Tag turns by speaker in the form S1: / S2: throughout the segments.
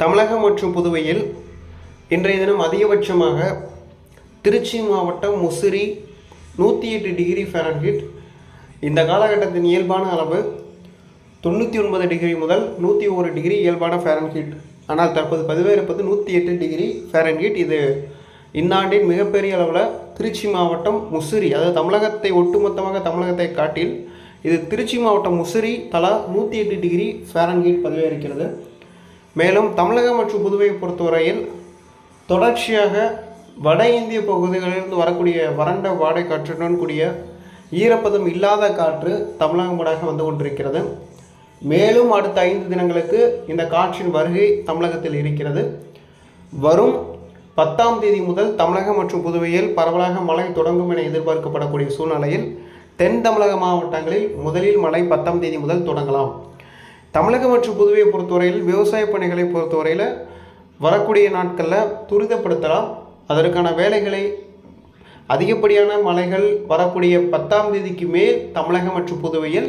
S1: தமிழகம் மற்றும் புதுவையில் இன்றைய தினம் அதிகபட்சமாக திருச்சி மாவட்டம் முசிறி நூற்றி எட்டு டிகிரி ஃபேரன்ஹீட். இந்த காலகட்டத்தின் இயல்பான அளவு தொண்ணூற்றி ஒன்பது டிகிரி முதல் நூற்றி ஒரு டிகிரி இயல்பான ஃபேரன்ஹீட். ஆனால் தற்போது பதிவேற்பது நூற்றி எட்டு டிகிரி ஃபேரன்ஹீட். இது இந்தாண்டின் மிகப்பெரிய அளவில் திருச்சி மாவட்டம் முசிறி அதாவது தமிழகத்தை ஒட்டுமொத்தமாக தமிழகத்தை காட்டில் இது திருச்சி மாவட்டம் முசிறி தலா நூற்றி எட்டு டிகிரி ஃபேரன்ஹீட் பதிவாயிருக்கிறது மேலும் தமிழகம் மற்றும் புதுவையை பொறுத்தவரையில் தொடர்ச்சியாக வட இந்திய பகுதிகளிலிருந்து வரக்கூடிய வறண்ட வாடை காற்றுடன் கூடிய ஈரப்பதம் இல்லாத காற்று தமிழகம் ஊடாக வந்து கொண்டிருக்கிறது. மேலும் அடுத்த ஐந்து தினங்களுக்கு இந்த காற்றின் வருகை தமிழகத்தில் இருக்கிறது. வரும் பத்தாம் தேதி முதல் தமிழகம் மற்றும் புதுவையில் பரவலாக மழை தொடங்கும் என எதிர்பார்க்கப்படக்கூடிய சூழ்நிலையில் தென் தமிழக மாவட்டங்களில் முதலில் மழை பத்தாம் தேதி முதல் தொடங்கலாம். தமிழகம் மற்றும் புதுவையை பொறுத்தவரையில் விவசாய பணிகளை பொறுத்தவரையில் வரக்கூடிய நாட்களில் துரிதப்படுத்தலாம். அதற்கான வேலைகளை அதிகப்படியான மழைகள் வரக்கூடிய பத்தாம் தேதிக்கு மேல் தமிழகம் மற்றும் புதுவையில்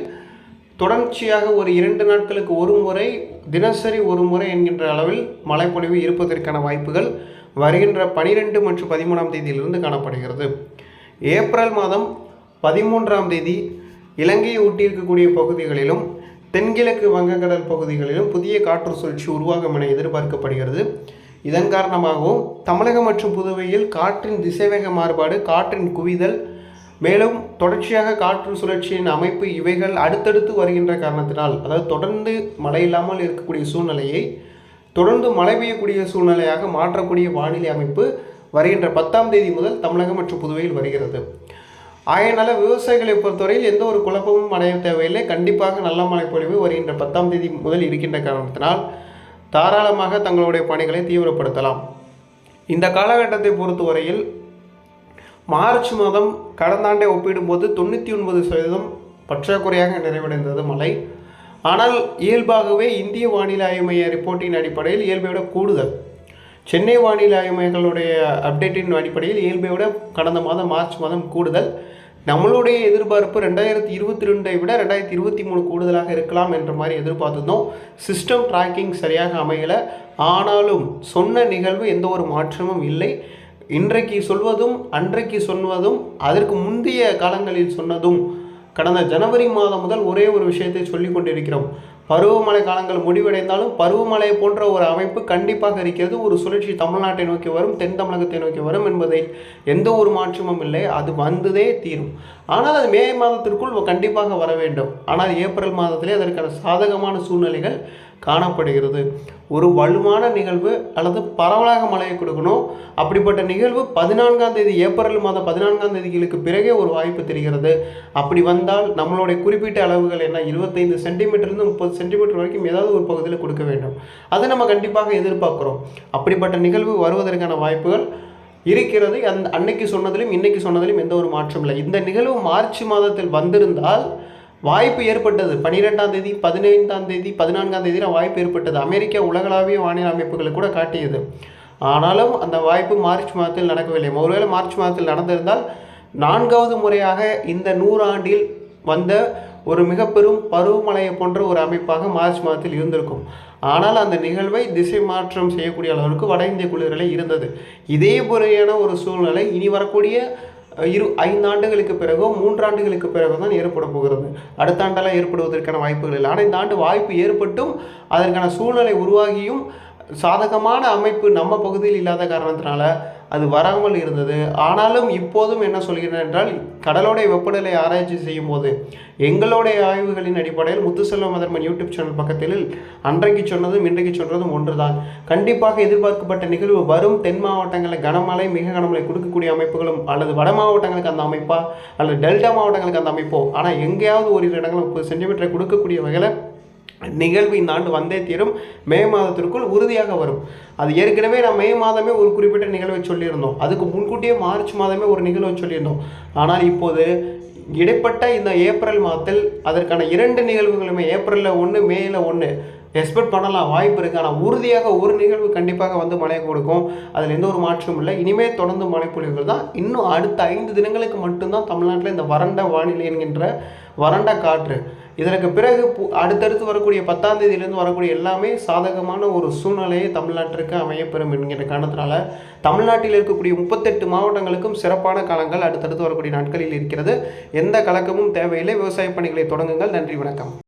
S1: தொடர்ச்சியாக ஒரு இரண்டு நாட்களுக்கு ஒரு முறை தினசரி ஒரு முறை என்கின்ற அளவில் மழைப்பொழிவு இருப்பதற்கான வாய்ப்புகள் வருகின்ற பனிரெண்டு மற்றும் பதிமூணாம் தேதியிலிருந்து காணப்படுகிறது. ஏப்ரல் மாதம் பதிமூன்றாம் தேதி இலங்கையை ஒட்டியிருக்கக்கூடிய பகுதிகளிலும் தென்கிழக்கு வங்கக்கடல் பகுதிகளிலும் புதிய காற்று சுழற்சி உருவாகும் என எதிர்பார்க்கப்படுகிறது. இதன் காரணமாகவும் தமிழகம் மற்றும் புதுவையில் காற்றின் திசைவேக மாறுபாடு காற்றின் குவிதல் மேலும் தொடர்ச்சியாக காற்று சுழற்சியின் அமைப்பு இவைகள் அடுத்தடுத்து வருகின்ற காரணத்தினால் அதாவது தொடர்ந்து மழை இல்லாமல் இருக்கக்கூடிய சூழ்நிலையை தொடர்ந்து மழை பெய்யக்கூடிய சூழ்நிலையாக மாற்றக்கூடிய வானிலை அமைப்பு வருகின்ற பத்தாம் தேதி முதல் தமிழகம் மற்றும் புதுவையில் வருகிறது. ஆகையினால விவசாயிகளை பொறுத்தவரையில் எந்த ஒரு குழப்பமும் அடைய தேவையில்லை. கண்டிப்பாக நல்ல மழை பொழிவு வருகின்ற பத்தாம் தேதி முதல் இருக்கின்ற காரணத்தினால் தாராளமாக தங்களுடைய பணிகளை தீவிரப்படுத்தலாம். இந்த காலகட்டத்தை பொறுத்தவரையில் மார்ச் மாதம் கடந்த ஆண்டை ஒப்பிடும்போது தொண்ணூற்றி ஒன்பது சதவீதம் பற்றாக்குறையாக நிறைவடைந்தது மழை. ஆனால் இயல்பாகவே இந்திய வானிலை ஆய்வு மைய ரிப்போர்ட்டின் அடிப்படையில் இயல்பை விட கூடுதல். சென்னை வானிலை ஆய்வு மையங்களுடைய அப்டேட்டின் அடிப்படையில் இயல்பை விட கடந்த மாதம் மார்ச் மாதம் கூடுதல். நம்மளுடைய எதிர்பார்ப்பு ரெண்டாயிரத்தி இருபத்தி ரெண்டை விட ரெண்டாயிரத்தி இருபத்தி மூணு கூடுதலாக இருக்கலாம் என்ற மாதிரி எதிர்பார்த்துருந்தோம். சிஸ்டம் ட்ராக்கிங் சரியாக அமையலை. ஆனாலும் சொன்ன நிகழ்வு எந்த ஒரு மாற்றமும் இல்லை. இன்றைக்கு சொல்வதும் அன்றைக்கு சொன்னதும் அதற்கு முந்தைய காலங்களில் சொன்னதும் கடந்த ஜனவரி மாதம் முதல் ஒரே ஒரு விஷயத்தை சொல்லிக் கொண்டிருக்கிறோம். பருவமழை காலங்கள் முடிவடைந்தாலும் பருவமழை போன்ற ஒரு அமைப்பு கண்டிப்பாக இருக்கிறது. ஒரு சுழற்சி தமிழ்நாட்டை நோக்கி வரும் தென் தமிழகத்தை நோக்கி வரும் என்பதை எந்த ஒரு மாற்றமும் இல்லை. அது வந்ததே தீரும். ஆனால் அது மே மாதத்திற்குள் கண்டிப்பாக வர வேண்டும். ஆனால் ஏப்ரல் மாதத்திலே அதற்கான சாதகமான சூழ்நிலைகள் காணப்படுகிறது. ஒரு வலுவான நிகழ்வு அல்லது பரவலாக மழையை கொடுக்கணும். அப்படிப்பட்ட நிகழ்வு பதினான்காம் தேதி ஏப்ரல் மாதம் பதினான்காம் தேதிகளுக்கு பிறகே ஒரு வாய்ப்பு தெரிகிறது. அப்படி வந்தால் நம்மளுடைய குறிப்பிட்ட அளவுகள் என்ன? இருபத்தைந்து சென்டிமீட்டர்லேருந்து முப்பது சென்டிமீட்டர் வரைக்கும் ஏதாவது ஒரு பகுதியில் கொடுக்க வேண்டும். அதை நம்ம கண்டிப்பாக எதிர்பார்க்குறோம். அப்படிப்பட்ட நிகழ்வு வருவதற்கான வாய்ப்புகள் இருக்கிறது. அந் அன்னைக்கு சொன்னதிலும் இன்னைக்கு சொன்னதிலும் எந்த ஒரு மாற்றம் இல்லை. இந்த நிகழ்வு மார்ச் மாதத்தில் வந்திருந்தால் வாய்ப்பு ஏற்பட்டது. பன்னிரெண்டாம் தேதி பதினைந்தாம் தேதி பதினான்காம் தேதி வாய்ப்பு ஏற்பட்டது. அமெரிக்கா உலகளாவிய வானிலை அமைப்புகளை கூட காட்டியது. ஆனாலும் அந்த வாய்ப்பு மார்ச் மாதத்தில் நடக்கவில்லை. ஒருவேளை மார்ச் மாதத்தில் நடந்திருந்தால் நான்காவது முறையாக இந்த நூறாண்டில் வந்த ஒரு மிக பெரும் பருவமழையை போன்ற ஒரு அமைப்பாக மார்ச் மாதத்தில் இருந்திருக்கும். ஆனால் அந்த நிகழ்வை திசை மாற்றம் செய்யக்கூடிய அளவிற்கு வட இந்திய குளிரலை இருந்தது. இதே முறையான ஒரு சூழ்நிலை இனி வரக்கூடிய இரு ஐந்து ஆண்டுகளுக்கு பிறகோ மூன்றாண்டுகளுக்கு பிறகு தான் ஏற்பட போகிறது. அடுத்த ஆண்டெல்லாம் ஏற்படுவதற்கான வாய்ப்புகள் இல்லை. ஆனால் இந்த ஆண்டு வாய்ப்பு ஏற்பட்டும் அதற்கான சூழ்நிலை உருவாகியும் சாதகமான அமைப்பு நம்ம பகுதியில் இல்லாத காரணத்தினால அது வராமல் இருந்தது. ஆனாலும் இப்போதும் என்ன சொல்கிறேன் என்றால் கடலோடைய வெப்பநிலை ஆராய்ச்சி செய்யும் போது எங்களுடைய ஆய்வுகளின் அடிப்படையில் முத்துசெல்வம் மதர்மன் யூடியூப் சேனல் பக்கத்தில் அன்றைக்கு சொன்னதும் இன்றைக்கு சொன்னதும் ஒன்றுதான். கண்டிப்பாக எதிர்பார்க்கப்பட்ட நிகழ்வு வரும் தென் மாவட்டங்களில் கனமழை மிக கனமழை கொடுக்கக்கூடிய அமைப்புகளும் அல்லது வட மாவட்டங்களுக்கு அந்த அமைப்பா? அல்லது டெல்டா மாவட்டங்களுக்கு அந்த அமைப்போ? ஆனால் எங்கேயாவது ஒரு இடங்களில் முப்பது சென்டிமீட்டரை கொடுக்கக்கூடிய வகையில் நிகழ்வு இந்த ஆண்டு வந்தே தீரும். மே மாதத்திற்குள் உறுதியாக வரும். அது ஏற்கனவே நான் மே மாதமே ஒரு குறிப்பிட்ட நிகழ்வை சொல்லியிருந்தோம். அதுக்கு முன்கூட்டியே மார்ச் மாதமே ஒரு நிகழ்வை சொல்லியிருந்தோம். ஆனால் இப்போது இடைப்பட்ட இந்த ஏப்ரல் மாதத்தில் அதற்கான இரண்டு நிகழ்வுகளுமே ஏப்ரலில் ஒன்று மேல ஒன்று எக்ஸ்பெக்ட் பண்ணலாம் வாய்ப்பு இருக்குது ஆனால் உறுதியாக ஒரு நிகழ்வு கண்டிப்பாக வந்து மழை கொடுக்கும். அதில் எந்த ஒரு மாற்றமும் இல்லை. இனிமேல் தொடர்ந்து மழைப்பொழிவுகள் தான். இன்னும் அடுத்த ஐந்து தினங்களுக்கு மட்டும்தான் தமிழ்நாட்டில் இந்த வறண்ட வானிலை என்கின்ற வறண்ட காற்று. இதற்கு பிறகு பு- அடுத்தடுத்து வரக்கூடிய பத்தாம் தேதியிலேருந்து வரக்கூடிய எல்லாமே சாதகமான ஒரு சூழ்நிலையை தமிழ்நாட்டிற்கு அமையப்பெறும் என்கிற காரணத்தினால தமிழ்நாட்டில் இருக்கக்கூடிய முப்பத்தெட்டு மாவட்டங்களுக்கும் சிறப்பான காலங்கள் அடுத்தடுத்து வரக்கூடிய நாட்களில் இருக்கிறது. எந்த கலக்கமும் தேவையில்லை. விவசாய பணிகளை தொடங்குங்கள். நன்றி வணக்கம்.